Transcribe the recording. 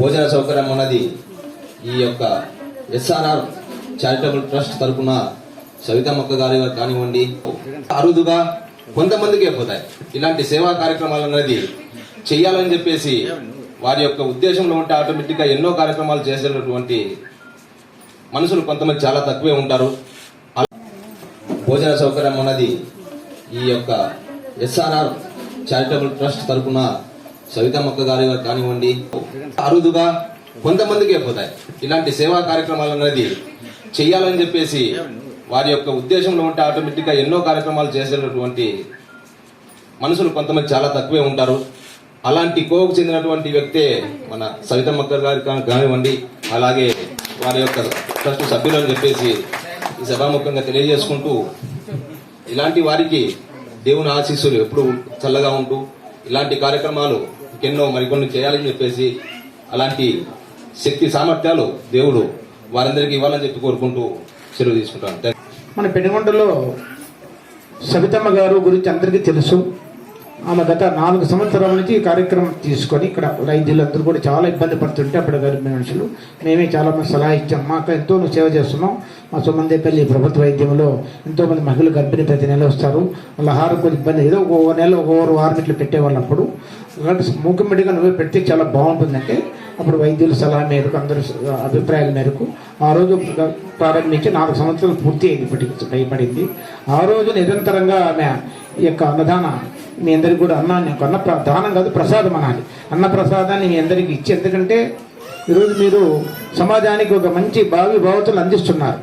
భోజన సౌకర్యం అన్నది ఈ యొక్క ఎస్ఆర్ఆర్ చారిటబుల్ ట్రస్ట్ తరపున సవితమ్మక్క గారి కానివ్వండి. అరుదుగా కొంతమందికే పోతాయి. ఇలాంటి సేవా కార్యక్రమాలు అనేది చెయ్యాలని చెప్పేసి వారి యొక్క ఉద్దేశంలో ఉంటే ఆటోమేటిక్గా ఎన్నో కార్యక్రమాలు చేసేటటువంటి మనుషులు కొంతమంది చాలా తక్కువే ఉంటారు. భోజన సౌకర్యం అన్నది ఈ యొక్క ఎస్ఆర్ఆర్ చారిటబుల్ ట్రస్ట్ తరపున సవితమ్మక్క గారి కానివ్వండి. అరుదుగా కొంతమందికే పోతాయి ఇలాంటి సేవా కార్యక్రమాలు అనేది చెయ్యాలని చెప్పేసి వారి యొక్క ఉద్దేశంలో ఉంటే ఆటోమేటిక్గా ఎన్నో కార్యక్రమాలు చేసేటటువంటి మనుషులు కొంతమంది చాలా తక్కువే ఉంటారు. అలాంటి కోవకు చెందినటువంటి వ్యక్తే మన సవితమ్మక్క గారి కానివ్వండి అలాగే వారి యొక్క ట్రస్ట్ సభ్యులు అని చెప్పేసి ఈ సభాముఖంగా తెలియజేసుకుంటూ ఇలాంటి వారికి దేవుని ఆశీస్సులు ఎప్పుడు చల్లగా ఉంటూ ఇలాంటి కార్యక్రమాలు ఎన్నో మరికొన్ని చేయాలని చెప్పేసి అలాంటి శక్తి సామర్థ్యాలు దేవుడు వారందరికీ ఇవ్వాలని చెప్పి కోరుకుంటూ సెలవు తీసుకుంటాను. మన పెనుగొండలో సవితమ్మ గారు గురించి అందరికీ తెలుసు. ఆమె గత నాలుగు సంవత్సరాల నుంచి ఈ కార్యక్రమం తీసుకొని ఇక్కడ రైతులందరూ కూడా చాలా ఇబ్బంది పడుతుంటే అప్పుడు గర్భిణీ మనుషులు. మేమే చాలామంది సలహా ఇచ్చాం. మాకు ఎంతో సేవ చేస్తున్నాం మా సుమందేపల్లి ప్రభుత్వ వైద్యంలో ఎంతోమంది మహిళలు గర్భిణీ ప్రతి నెల వస్తారు. వాళ్ళ ఆహారం కొంచెం ఇబ్బంది. ఏదో ఒక నెల ఒక వారం ఇట్లా పెట్టేవాళ్ళు అప్పుడు కాబట్టి నువ్వే పెడితే చాలా బాగుంటుందంటే అప్పుడు వైద్యుల సలహా మేరకు అందరూ అభిప్రాయాల మేరకు ఆ రోజు ప్రారంభించి నాలుగు సంవత్సరాలు పూర్తి అయింది ఇప్పటికి భయపడింది. ఆ రోజు నిరంతరంగా ఆమె ఈ యొక్క అన్నదాన మీ అందరికి కూడా అన్నాన్ని అన్న దానం కాదు ప్రసాదం అనాలి. అన్న ప్రసాదాన్ని మీ అందరికి ఇచ్చి ఎందుకంటే ఈరోజు మీరు సమాజానికి ఒక మంచి భావి భావతలు అందిస్తున్నారు.